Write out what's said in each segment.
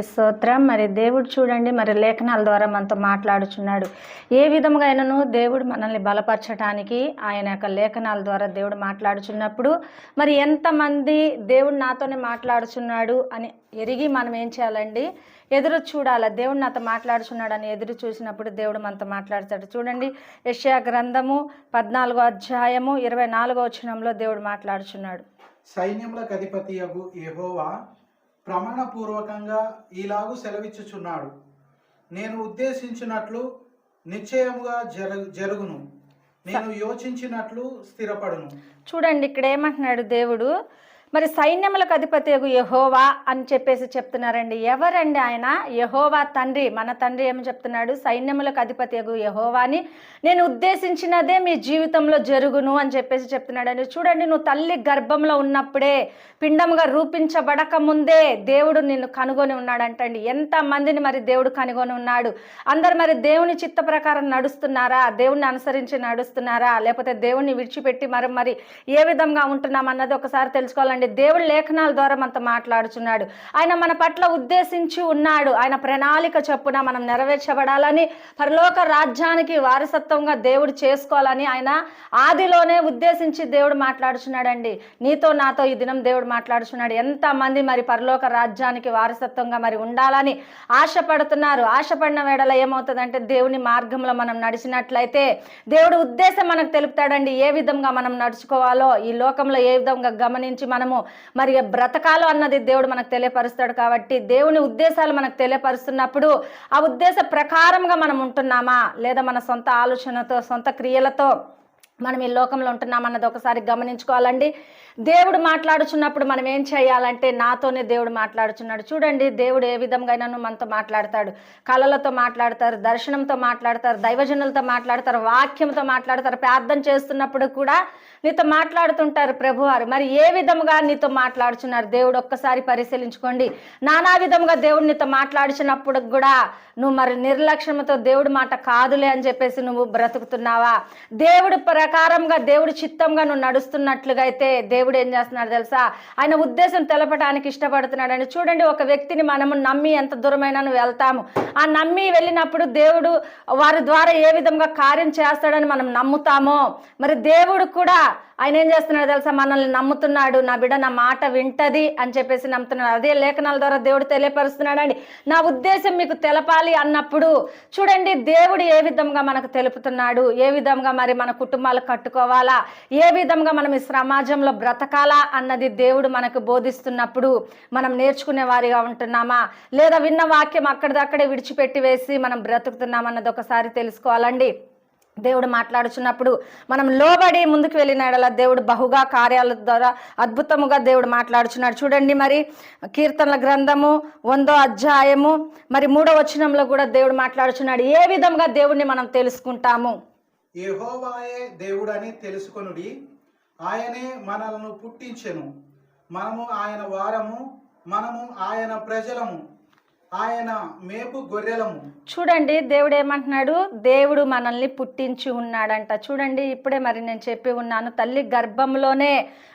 దేవునికి స్తోత్రం. మరి దేవుడు చూడండి మరి లేఖనాల ద్వారా మనతో మాట్లాడుచున్నాడు. ఏ విధముగా అయినను దేవుడు మనల్ని బలపరచడానికి ఆయన యొక్క లేఖనాల ద్వారా దేవుడు మాట్లాడుచున్నప్పుడు మరి ఎంతమంది దేవుడు నాతోనే మాట్లాడుచున్నాడు అని ఎరిగి మనం ఏం చేయాలండి? ఎదురు చూడాలి దేవుడు నాతో మాట్లాడుచున్నాడు అని ఎదురు చూసినప్పుడు దేవుడు మనతో మాట్లాడతాడు. చూడండి యష్యా గ్రంథము పద్నాలుగో అధ్యాయము ఇరవై నాలుగో వచనంలో దేవుడు మాట్లాడుచున్నాడు. సైన్యములకు అధిపతి యహోవా ప్రమాణపూర్వకంగా ఈలాగు సెలవిచ్చుచున్నాడు. నేను ఉద్దేశించినట్లు నిశ్చయముగా జరగు జరుగును. నేను యోచించినట్లు స్థిరపడును. చూడండి ఇక్కడ ఏమంటున్నాడు దేవుడు? మరి సైన్యములకు అధిపతి యహోవా అని చెప్పేసి చెప్తున్నారండి. ఎవరండి ఆయన? యహోవా తండ్రి. మన తండ్రి ఏమని చెప్తున్నాడు? సైన్యములకు అధిపతి యహోవాని. నేను ఉద్దేశించినదే మీ జీవితంలో జరుగును అని చెప్పేసి చెప్తున్నాడండి. చూడండి నువ్వు తల్లి గర్భంలో ఉన్నప్పుడే పిండముగా రూపించబడక ముందే దేవుడు నిన్ను కనుగొని ఉన్నాడంటండి. ఎంత మందిని మరి దేవుడు కనుగొని ఉన్నాడు? అందరు మరి దేవుని చిత్త ప్రకారం నడుస్తున్నారా? దేవుణ్ణి అనుసరించి నడుస్తున్నారా? లేకపోతే దేవుణ్ణి విడిచిపెట్టి మరి మరి ఏ విధంగా ఉంటున్నాం అన్నది ఒకసారి తెలుసుకోవాలండి. దేవుడు లేఖనాల ద్వారా మనతో మాట్లాడుచున్నాడు. ఆయన మన పట్ల ఉద్దేశించి ఉన్నాడు. ఆయన ప్రణాళిక చొప్పున మనం నెరవేర్చబడాలని పరలోక రాజ్యానికి వారసత్వంగా దేవుడు చేసుకోవాలని ఆయన ఆదిలోనే ఉద్దేశించి దేవుడు మాట్లాడుచున్నాడండి. నీతో నాతో ఈ దినం దేవుడు మాట్లాడుచున్నాడు. ఎంతమంది మరి పరలోక రాజ్యానికి వారసత్వంగా మరి ఉండాలని ఆశపడుతున్నారు. ఆశపడిన వేళల ఏమవుతుందంటే దేవుని మార్గంలో మనం నడిచినట్లయితే దేవుడు ఉద్దేశం మనకు తెలుపుతాడండి. ఏ విధంగా మనం నడుచుకోవాలో ఈ లోకంలో ఏ విధంగా గమనించి మనం మనము మరి బ్రతకాలో అన్నది దేవుడు మనకు తెలియపరుస్తాడు కాబట్టి దేవుని ఉద్దేశాలు మనకు తెలియపరుస్తున్నప్పుడు ఆ ఉద్దేశ ప్రకారంగా మనం ఉంటున్నామా? లేదా మన సొంత ఆలోచనతో సొంత క్రియలతో మనం ఈ లోకంలో ఉంటున్నామన్నది ఒకసారి గమనించుకోవాలండి. దేవుడు మాట్లాడుచున్నప్పుడు మనం ఏం చేయాలంటే నాతోనే దేవుడు మాట్లాడుచున్నాడు. చూడండి దేవుడు ఏ విధంగా అయినా మనతో మాట్లాడతాడు. కళలతో మాట్లాడతారు దర్శనంతో మాట్లాడతారు దైవజనులతో మాట్లాడతారు వాక్యంతో మాట్లాడతారు ప్రార్థన చేస్తున్నప్పుడు కూడా నీతో మాట్లాడుతుంటారు ప్రభువారు. మరి ఏ విధముగా నీతో మాట్లాడుచున్నారు? దేవుడు ఒక్కసారి పరిశీలించుకోండి. నానా విధముగా దేవుడు నీతో మాట్లాడుచున్నప్పుడు కూడా నువ్వు మరి నిర్లక్ష్యంతో దేవుడి మాట కాదులే అని చెప్పేసి నువ్వు బ్రతుకుతున్నావా? దేవుడి ప్రకారంగా దేవుడి చిత్తంగా నువ్వు నడుస్తున్నట్లుగా అయితే దేవుడు ఏం చేస్తున్నాడు తెలుసా? ఆయన ఉద్దేశం తెలపడానికి ఇష్టపడుతున్నాడని. చూడండి ఒక వ్యక్తిని మనము నమ్మి ఎంత దూరమైనా వెళ్తాము. ఆ నమ్మి వెళ్ళినప్పుడు దేవుడు వారి ద్వారా ఏ విధంగా కార్యం చేస్తాడని మనం నమ్ముతామో మరి దేవుడు కూడా ఆయన ఏం చేస్తున్నాడు తెలుసా? మనల్ని నమ్ముతున్నాడు. నా బిడ్డ నా మాట వింటది అని చెప్పేసి నమ్ముతున్నాడు. అదే లేఖనాల ద్వారా దేవుడు తెలియపరుస్తున్నాడు అండి నా ఉద్దేశం మీకు తెలపాలి అన్నప్పుడు చూడండి దేవుడు ఏ విధంగా మనకు తెలుపుతున్నాడు? ఏ విధంగా మరి మన కుటుంబాలు కట్టుకోవాలా? ఏ విధంగా మనం ఈ సమాజంలో బ్రతకాలా అన్నది దేవుడు మనకు బోధిస్తున్నప్పుడు మనం నేర్చుకునే వారిగా ఉంటున్నామా? లేదా విన్న వాక్యం అక్కడిదక్కడే విడిచిపెట్టి వేసి మనం బ్రతుకుతున్నామన్నది ఒకసారి తెలుసుకోవాలండి. దేవుడు మాట్లాడుచున్నప్పుడు మనం లోబడి ముందుకు వెళ్ళినాడలా దేవుడు బహుగా కార్యాల ద్వారా అద్భుతముగా దేవుడు మాట్లాడుచున్నాడు. చూడండి మరి కీర్తనల గ్రంథము వందో అధ్యాయము మరి మూడో వచనంలో కూడా దేవుడు మాట్లాడుచున్నాడు. ఏ విధంగా దేవుడిని మనం తెలుసుకుంటాము? దేవుడు దేవుడని తెలుసుకొనుడి. ఆయనే మనలను పుట్టించెను. మనము ఆయన వారము మనము ఆయన ప్రజలము. ఆయన మేపు గొర్రెలము. చూడండి దేవుడు ఏమంటున్నాడు దేవుడు మనల్ని పుట్టించి ఉన్నాడంట. చూడండి ఇప్పుడే మరి నేను చెప్పి ఉన్నాను తల్లి గర్భంలోనే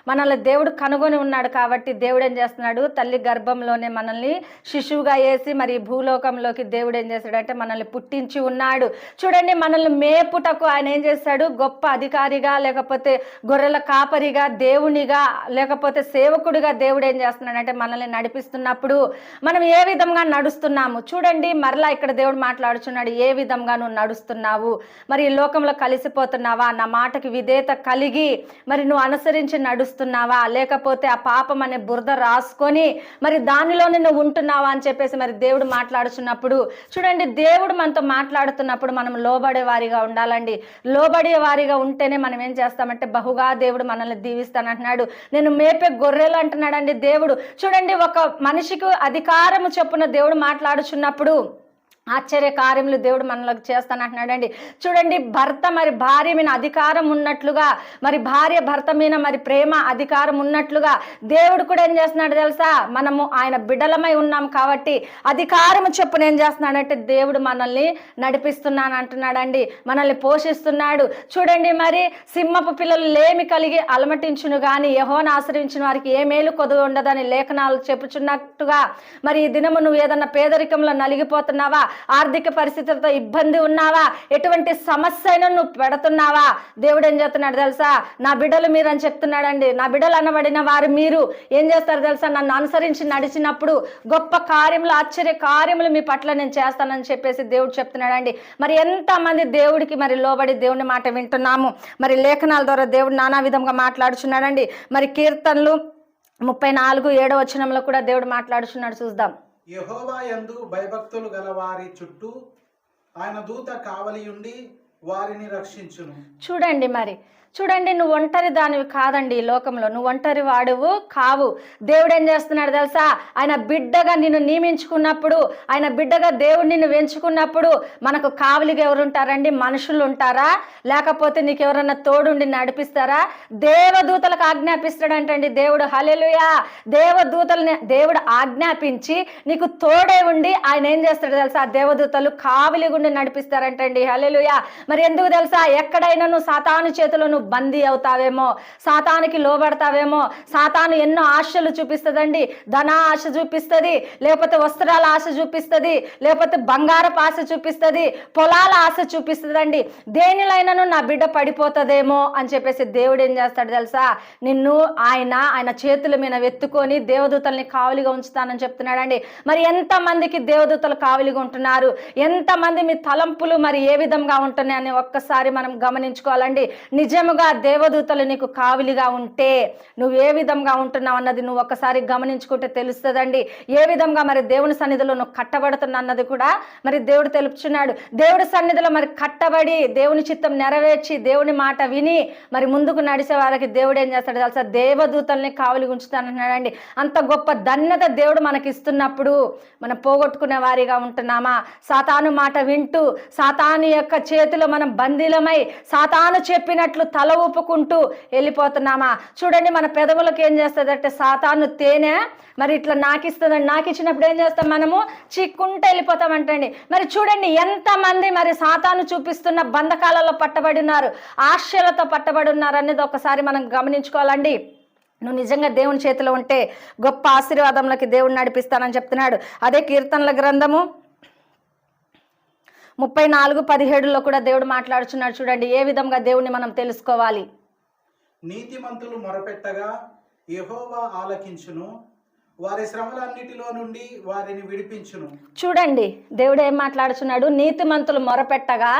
మనల్ని దేవుడు కనుగొని ఉన్నాడు కాబట్టి దేవుడు ఏం చేస్తున్నాడు? తల్లి గర్భంలోనే మనల్ని శిశువుగా వేసి మరి భూలోకంలోకి దేవుడు ఏం చేశాడంటే మనల్ని పుట్టించి ఉన్నాడు. చూడండి మనల్ని మేపుటకు ఆయన ఏం చేశాడు గొప్ప అధికారిగా లేకపోతే గొర్రెల కాపరిగా దేవునిగా లేకపోతే సేవకుడిగా దేవుడు ఏం చేస్తున్నాడంటే మనల్ని నడిపిస్తున్నప్పుడు మనం ఏ విధంగా నడుస్తున్నాము. చూడండి మరలా ఇక్కడ దేవుడు మాట్లాడుచున్నాడు ఏ విధంగా నువ్వు నడుస్తున్నావు? మరి ఈ లోకంలో కలిసిపోతున్నావా? నా మాటకి విధేయత కలిగి మరి నువ్వు అనుసరించి నడుస్తున్నావా? లేకపోతే ఆ పాపం అనే బురద రాసుకొని మరి దానిలోనే నువ్వు ఉంటున్నావా? అని చెప్పేసి మరి దేవుడు మాట్లాడుచున్నప్పుడు చూడండి దేవుడు మనతో మాట్లాడుతున్నప్పుడు మనం లోబడే వారిగా ఉండాలండి. లోబడే వారిగా ఉంటేనే మనం ఏం చేస్తామంటే బహుగా దేవుడు మనల్ని దీవిస్తానంటున్నాడు. నేను మేపే గొర్రెలు అంటున్నాడండి దేవుడు. చూడండి ఒక మనిషికి అధికారము చెప్పున దేవుడు మాట్లాడుచున్నప్పుడు ఆశ్చర్య కార్యములు దేవుడు మనలోకి చేస్తానంటున్నాడండి చూడండి భర్త మరి భార్య మీద అధికారం ఉన్నట్లుగా మరి భార్య భర్త మీద మరి ప్రేమ అధికారం ఉన్నట్లుగా దేవుడు కూడా ఏం చేస్తున్నాడు తెలుసా? మనము ఆయన బిడలమై ఉన్నాం కాబట్టి అధికారము చెప్పున ఏం చేస్తున్నాడంటే దేవుడు మనల్ని నడిపిస్తున్నాను అంటున్నాడండి. మనల్ని పోషిస్తున్నాడు. చూడండి మరి సింహపు పిల్లలు లేమి కలిగి అలమటించును గాని యహోను ఆశ్రయించిన వారికి ఏ మేలు కొదువు ఉండదని లేఖనాలు చెప్పుచున్నట్టుగా మరి ఈ దినము నువ్వు ఏదన్నా పేదరికంలో నలిగిపోతున్నావా? ఆర్థిక పరిస్థితులతో ఇబ్బంది ఉన్నావా? ఎటువంటి సమస్య అయినా నువ్వు పెడుతున్నావా? దేవుడు ఏం చెప్తున్నాడు తెలుసా? నా బిడ్డలు మీరు అని చెప్తున్నాడండి. నా బిడ్డలు అనబడిన వారు మీరు. ఏం చేస్తారు తెలుసా? నన్ను అనుసరించి నడిచినప్పుడు గొప్ప కార్యములు ఆశ్చర్య కార్యములు మీ పట్ల నేను చేస్తానని చెప్పేసి దేవుడు చెప్తున్నాడండి. మరి ఎంతమంది దేవుడికి మరి లోబడి దేవుని మాట వింటున్నాము? మరి లేఖనాల ద్వారా దేవుడు నానా విధంగా మాట్లాడుచున్నాడండి. మరి కీర్తనలు ముప్పై నాలుగు ఏడో వచనంలో కూడా దేవుడు మాట్లాడుచున్నాడు. చూద్దాం. యహోవా యందు భయభక్తులు గల వారి చుట్టూ ఆయన దూత కావలియుండి వారిని రక్షించును. చూడండి మరి. చూడండి నువ్వు ఒంటరి దానివి కాదండి ఈ లోకంలో. నువ్వు ఒంటరి వాడువు కావు. దేవుడు ఏం చేస్తున్నాడు తెలుసా? ఆయన బిడ్డగా నిన్ను నియమించుకున్నప్పుడు ఆయన బిడ్డగా దేవుడు నిన్ను వెంచుకున్నప్పుడు మనకు కావలిగా ఎవరు ఉంటారండి మనుషులు ఉంటారా? లేకపోతే నీకు ఎవరన్నా తోడుండి నడిపిస్తారా? దేవదూతలకు ఆజ్ఞాపిస్తాడంటండి దేవుడు. హలెలుయా దేవదూతలని దేవుడు ఆజ్ఞాపించి నీకు తోడే ఉండి ఆయన ఏం చేస్తాడు తెలుసా? దేవదూతలు కావలి గుండి నడిపిస్తారంటండి. హలెలుయా మరి ఎందుకు తెలుసా? ఎక్కడైనా నువ్వు సాతాను చేతిలో నువ్వు బందీ అవుతావేమో? సాతానికి లోబడతావేమో? సాతాను ఎన్నో ఆశలు చూపిస్తుందండి. ధన ఆశ చూపిస్తుంది లేకపోతే వస్త్రాల ఆశ చూపిస్తుంది లేకపోతే బంగారపు ఆశ చూపిస్తుంది పొలాల ఆశ చూపిస్తుందండి. దేనిలైనను నా బిడ్డ పడిపోతుందేమో అని చెప్పేసి దేవుడు ఏం చేస్తాడు తెలుసా? నిన్ను ఆయన ఆయన చేతుల మీద వెత్తుకొని దేవదూతల్ని కావలిగా ఉంచుతానని చెప్తున్నాడండి. మరి ఎంతమందికి దేవదూతలు కావలిగా ఉంటున్నారు? ఎంతమంది మీ తలంపులు మరి ఏ విధంగా ఉంటున్నాయని ఒక్కసారి మనం గమనించుకోవాలండి. నిజముగా దేవదూతలు నీకు కావిలిగా ఉంటే నువ్వు ఏ విధంగా ఉంటున్నావు అన్నది నువ్వు ఒక్కసారి గమనించుకుంటే తెలుస్తుందండి. ఏ విధంగా మరి దేవుని సన్నిధిలో నువ్వు కట్టబడుతున్నా అన్నది కూడా మరి దేవుడు తెలుపుచున్నాడు. దేవుడి సన్నిధిలో మరి కట్టబడి దేవుని చిత్తం నెరవేర్చి దేవుని మాట విని మరి ముందుకు నడిచే వారికి దేవుడు ఏం చేస్తాడు తెలుసా? దేవదూతల్ని కావలి ఉంచుతానన్నాడండి అంత గొప్ప ధన్యత దేవుడు మనకి ఇస్తున్నప్పుడు మనం పోగొట్టుకునే వారిగా ఉంటున్నామా? సాతాను మాట వింటూ సాతాను యొక్క చేతిలో మనం బందీలమై సాతాను చెప్పినట్లు తల ఊపుకుంటూ వెళ్ళిపోతున్నామా? చూడండి మన పెదవులకు ఏం చేస్తుందంటే సాతాను తేనె మరి ఇట్లా నాకు నాకిస్తుందండి. నాకు ఇచ్చినప్పుడు ఏం చేస్తాం మనము? చిక్కుంటే వెళ్ళిపోతామంటండి. మరి చూడండి ఎంతమంది మరి సాతాను చూపిస్తున్న బంధకాలలో పట్టబడి ఉన్నారు ఆశలతో పట్టబడి ఉన్నారు అనేది ఒకసారి మనం గమనించుకోవాలండి. నువ్వు నిజంగా దేవుని చేతిలో ఉంటే గొప్ప ఆశీర్వాదంలోకి దేవుని నడిపిస్తానని చెప్తున్నాడు. అదే కీర్తనల గ్రంథము ముప్పై నాలుగు పదిహేడులో కూడా దేవుడు మాట్లాడుచున్నాడు. చూడండి ఏ విధంగా దేవుణ్ణి మనం తెలుసుకోవాలి? నీతిమంతులు మొరపెట్టగా యెహోవా ఆలకించును. వారి శ్రమలన్నిటిలో నుండి వారిని విడిపించును. చూడండి దేవుడు ఏం మాట్లాడుచున్నాడు? నీతిమంతులు మొరపెట్టగా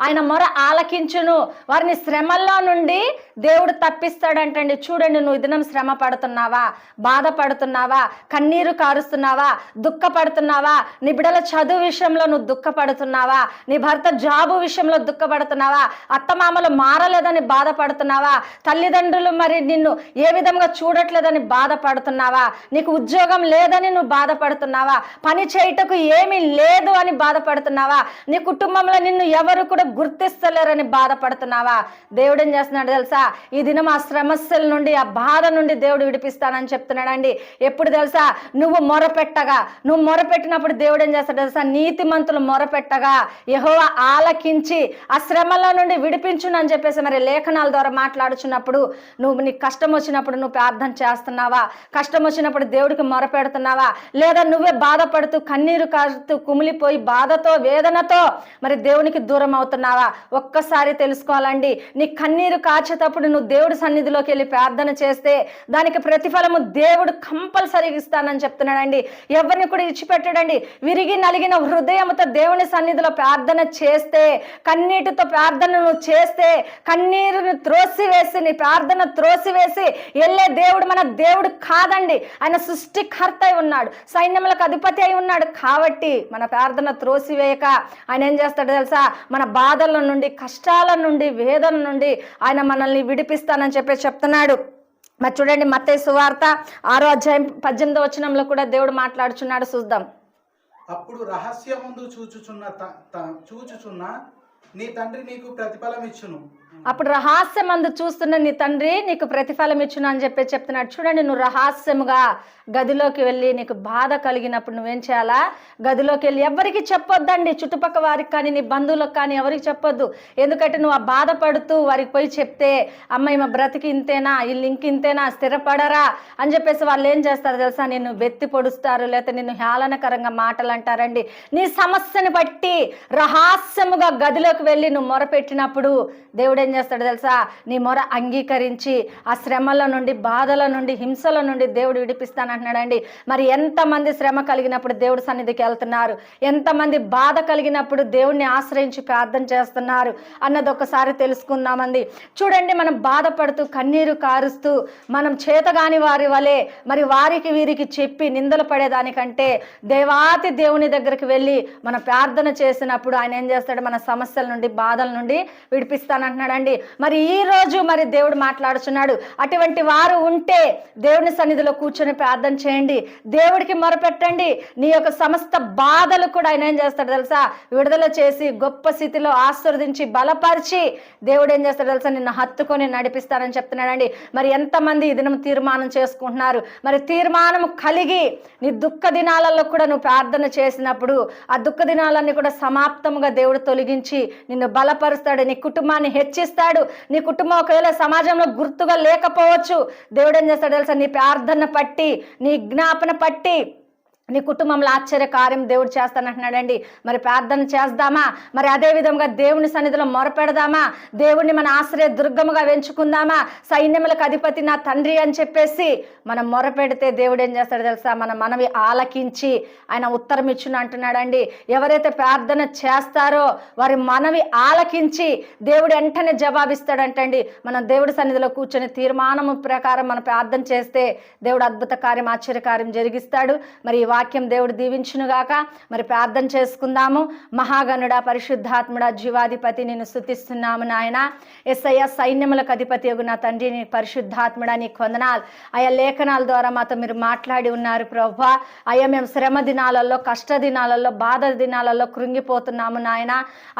ఆయన మొర ఆలకించును. వారిని శ్రమల్లో నుండి దేవుడు తప్పిస్తాడంటండి. చూడండి నువ్వు దినం శ్రమ పడుతున్నావా? బాధపడుతున్నావా? కన్నీరు కారుస్తున్నావా? దుఃఖపడుతున్నావా? నీ బిడ్డల చదువు విషయంలో నువ్వు దుఃఖపడుతున్నావా? నీ భర్త జాబు విషయంలో దుఃఖపడుతున్నావా? అత్తమామలు మారలేదని బాధపడుతున్నావా? తల్లిదండ్రులు మరి నిన్ను ఏ విధంగా చూడట్లేదని బాధపడుతున్నావా? నీకు ఉద్యోగం లేదని నువ్వు బాధపడుతున్నావా? పని చేయుటకు ఏమీ లేదు అని బాధపడుతున్నావా? నీ కుటుంబంలో నిన్ను ఎవరు కూడా గుర్తిస్తలేరని బాధపడుతున్నావా? దేవుడు ఏం చేస్తున్నాడు తెలుసా? ఈ దినం ఆ సమస్యల నుండి ఆ బాధ నుండి దేవుడు విడిపిస్తానని చెప్తున్నాడండి. ఎప్పుడు తెలుసా? నువ్వు మొరపెట్టగా. నువ్వు మొరపెట్టినప్పుడు దేవుడు ఏం చేస్తాడు తెలుసా? నీతి మంతులు మొరపెట్టగా. యహో ఆలకించి ఆ శ్రమల నుండి విడిపించును అని చెప్పేసి మరి లేఖనాల ద్వారా మాట్లాడుచున్నప్పుడు నువ్వు నీకు కష్టం వచ్చినప్పుడు నువ్వు ప్రార్థన చేస్తున్నావా? కష్టం వచ్చినప్పుడు దేవుడికి మొరపెడుతున్నావా? లేదా నువ్వే బాధపడుతూ కన్నీరు కారుతూ కుమిలిపోయి బాధతో వేదనతో మరి దేవునికి దూరం అవుతున్నావా ఒక్కసారి తెలుసుకోవాలండి. నీ కన్నీరు కాచేటప్పుడు నువ్వు దేవుడి సన్నిధిలోకి వెళ్ళి ప్రార్థన చేస్తే దానికి ప్రతిఫలము దేవుడు కంపల్సరీగా ఇస్తానని చెప్తున్నాడండి. ఎవరిని కూడా ఇచ్చిపెట్టడండి. విరిగి నలిగిన హృదయంతో దేవుని సన్నిధిలో ప్రార్థన చేస్తే కన్నీటితో ప్రార్థన నువ్వు చేస్తే కన్నీరుని త్రోసివేసి నీ ప్రార్థన త్రోసివేసి వెళ్ళే దేవుడు మన దేవుడు కాదండి. ఆయన సృష్టికర్త అయి ఉన్నాడు. సైన్యములకు అధిపతి అయి ఉన్నాడు. కాబట్టి మన ప్రార్థన త్రోసివేయక. ఆయన ఏం చేస్తాడు తెలుసా? మన బాధల నుండి కష్టాల నుండి వేదన నుండి ఆయన మనల్ని విడిపిస్తానని చెప్పి చెప్తున్నాడు. మరి చూడండి మత్తే సువార్త ఆరో అధ్యాయం పద్దెనిమిదో వచనంలో కూడా దేవుడు మాట్లాడుచున్నాడు చూద్దాం. అప్పుడు రహస్యముందు చూచుచున్న చూచుచున్న నీ తండ్రి నీకు ప్రతిఫలం ఇచ్చును అప్పుడు రహస్యం అందు చూస్తున్న నీ తండ్రి నీకు ప్రతిఫలం ఇచ్చును అని చెప్పి చెప్తున్నాడు. చూడండి నువ్వు రహస్యముగా గదిలోకి వెళ్ళి నీకు బాధ కలిగినప్పుడు నువ్వేం చేయాలా? గదిలోకి వెళ్ళి ఎవరికి చెప్పొద్దండి? చుట్టుపక్కల వారికి కానీ నీ బంధువులకు కానీ ఎవరికి చెప్పొద్దు. ఎందుకంటే నువ్వు ఆ బాధపడుతూ వారికి పోయి చెప్తే అమ్మాయి మా బ్రతికి ఇంతేనా? ఈ లింక్ ఇంతేనా? స్థిరపడరా? అని చెప్పేసి వాళ్ళు ఏం చేస్తారు తెలుసా? నిన్ను వెత్తి పొడుస్తారు లేకపోతే నిన్ను హేళనకరంగా మాటలు అంటారండి నీ సమస్యని బట్టి రహస్యముగా గదిలోకి వెళ్ళి నువ్వు మొరపెట్టినప్పుడు దేవుడే ఏం చేస్తాడు తెలుసా? నీ మొర అంగీకరించి ఆ శ్రమల నుండి బాధల నుండి హింసల నుండి దేవుడు విడిపిస్తానంటున్నాడండి. మరి ఎంతమంది శ్రమ కలిగినప్పుడు దేవుడి సన్నిధికి వెళ్తున్నారు? ఎంతమంది బాధ కలిగినప్పుడు దేవుడిని ఆశ్రయించి ప్రార్థన చేస్తున్నారు? అన్నది ఒకసారి తెలుసుకుందామండి. చూడండి మనం బాధపడుతూ కన్నీరు కారుస్తూ మనం చేతగాని వారి వలె మరి వారికి వీరికి చెప్పి నిందలు పడేదానికంటే దేవాతి దేవుని దగ్గరికి వెళ్ళి మన ప్రార్థన చేసినప్పుడు ఆయన ఏం చేస్తాడు? మన సమస్యల నుండి బాధల నుండి విడిపిస్తానంటున్నాడండి మరి ఈ రోజు మరి దేవుడు మాట్లాడుచున్నాడు. అటువంటి వారు ఉంటే దేవుని సన్నిధిలో కూర్చొని ప్రార్థన చేయండి. దేవుడికి మొరపెట్టండి. నీ యొక్క సమస్త బాధలు కూడా ఆయన ఏం చేస్తాడు తెలుసా? విడుదల చేసి గొప్ప స్థితిలో ఆశీర్వదించి బలపరిచి దేవుడు ఏం చేస్తాడు తెలుసా? నిన్ను హత్తుకొని నడిపిస్తానని చెప్తున్నాడండి. మరి ఎంతమంది ఈ దినం తీర్మానం చేసుకుంటున్నారు? మరి తీర్మానం కలిగి నీ దుఃఖ దినాలలో కూడా నువ్వు ప్రార్థన చేసినప్పుడు ఆ దుఃఖ దినాలన్నీ కూడా సమాప్తముగా దేవుడు తొలగించి నిన్ను బలపరుస్తాడు. నీ కుటుంబాన్ని హెచ్చిస్తాడు నీ కుటుంబం ఒకవేళ సమాజంలో గుర్తుగా లేకపోవచ్చు. దేవుడు ఏం చేస్తాడు తెలుసా? నీ ప్రార్థన పట్టి నీ జ్ఞాపన పట్టి నీ కుటుంబంలో ఆశ్చర్య కార్యం దేవుడు చేస్తానంటున్నాడండి. మరి ప్రార్థన చేద్దామా? మరి అదే విధంగా దేవుని సన్నిధిలో మొరపెడదామా? దేవుడిని మన ఆశ్రయ దుర్గముగా వెంచుకుందామా సైన్యములకు అధిపతి నా తండ్రి అని చెప్పేసి మనం మొరపెడితే దేవుడు ఏం చేస్తాడు తెలుసా? మన మనవి ఆలకించి ఆయన ఉత్తరం ఇచ్చును అంటున్నాడండి. ఎవరైతే ప్రార్థన చేస్తారో వారి మనవి ఆలకించి దేవుడు వెంటనే జవాబిస్తాడంటండి. మనం దేవుడి సన్నిధిలో కూర్చొని తీర్మానము ప్రకారం మనం ప్రార్థన చేస్తే దేవుడు అద్భుత కార్యం ఆశ్చర్య కార్యం జరిగిస్తాడు. మరి వాక్యం దేవుడు దీవించునుగాక మరి ప్రార్థన చేసుకుందాము. మహాగణుడ పరిశుద్ధాత్ముడ జీవాధిపతి నేను స్థుతిస్తున్నాము నాయన. ఎస్ఐ సైన్యములకు అధిపతి యొక్క నా తండ్రి నీ పరిశుద్ధాత్ముడ నీ కొందనాలు. ఆయా లేఖనాల ద్వారా మాతో మీరు మాట్లాడి ఉన్నారు ప్రభా. అయ్యా మేము శ్రమ దినాలలో కష్ట దినాలలో బాధ దినాలలో కృంగిపోతున్నాము నాయన.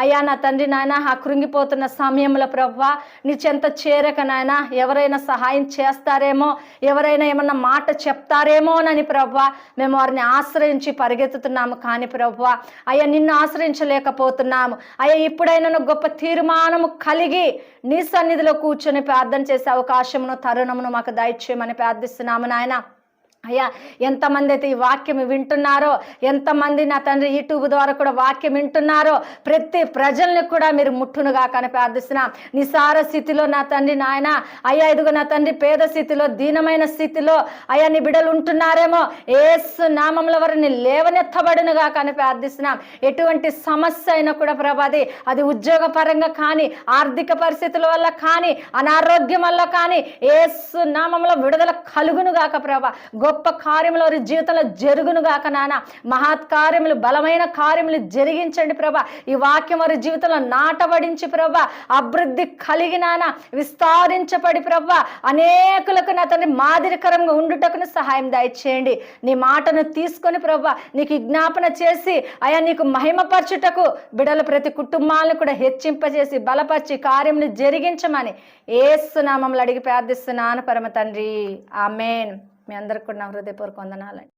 అయ్యా నా తండ్రి నాయన ఆ కృంగిపోతున్న సమయంలో ప్రభా నీ చెంత చేరక నాయన ఎవరైనా సహాయం చేస్తారేమో ఎవరైనా ఏమన్నా మాట చెప్తారేమోనని ప్రభా మేము వారిని ఆశ్రయించి పరిగెత్తుతున్నాము కానీ ప్రభువ అయ్యా నిన్ను ఆశ్రయించలేకపోతున్నాము. అయ్యా ఇప్పుడైనా గొప్ప తీర్మానము కలిగి నీ సన్నిధిలో కూర్చొని ప్రార్థన చేసే అవకాశమును తరుణమును మాకు దయచేయమని ప్రార్థిస్తున్నాము నాయన. అయ్యా ఎంతమంది అయితే ఈ వాక్యం వింటున్నారో ఎంతమంది నా తండ్రి యూట్యూబ్ ద్వారా కూడా వాక్యం వింటున్నారో ప్రతి ప్రజల్ని కూడా మీరు ముట్టునుగా కానీ ప్రార్థిస్తున్నాం. నిసార స్థితిలో నా తండ్రి నాయన అయ్యా ఇదిగో నా తండ్రి పేద స్థితిలో దీనమైన స్థితిలో అయ్యా నీ బిడ్డలు ఉంటున్నారేమో ఏసు నామంలో వారిని లేవనెత్తబడునుగా కానీ ప్రార్థిస్తున్నాం. ఎటువంటి సమస్య అయినా కూడా ప్రభాది అది ఉద్యోగపరంగా కానీ ఆర్థిక పరిస్థితుల వల్ల కానీ అనారోగ్యం వల్ల కానీ ఏసు నామంలో విడుదల కలుగునుగాక ప్రభా. గొప్ప గొప్ప కార్యములు వారి జీవితంలో జరుగునుగాక నాన్న మహత్ కార్యములు బలమైన కార్యములు జరిగించండి ప్రభ. ఈ వాక్యం వారి జీవితంలో నాటబడించి ప్రభ. అభివృద్ధి కలిగి నాన్న విస్తారించబడి ప్రభ. అనేకులకు నా తండ్రి మాదిరికరంగా ఉండుటకును సహాయం దయచేయండి. నీ మాటను తీసుకొని ప్రభ నీకు విజ్ఞాపన చేసి అయా నీకు మహిమపరచుటకు బిడల ప్రతి కుటుంబాలను కూడా హెచ్చింపజేసి బలపరిచి కార్యములు జరిగించమని ఏసునామంలో అడిగి ప్రార్థిస్తున్నాను పరమ తండ్రి. ఆమెన్. మీ అందరికి కూడా నా హృదయపూర్వక వందనాలండి.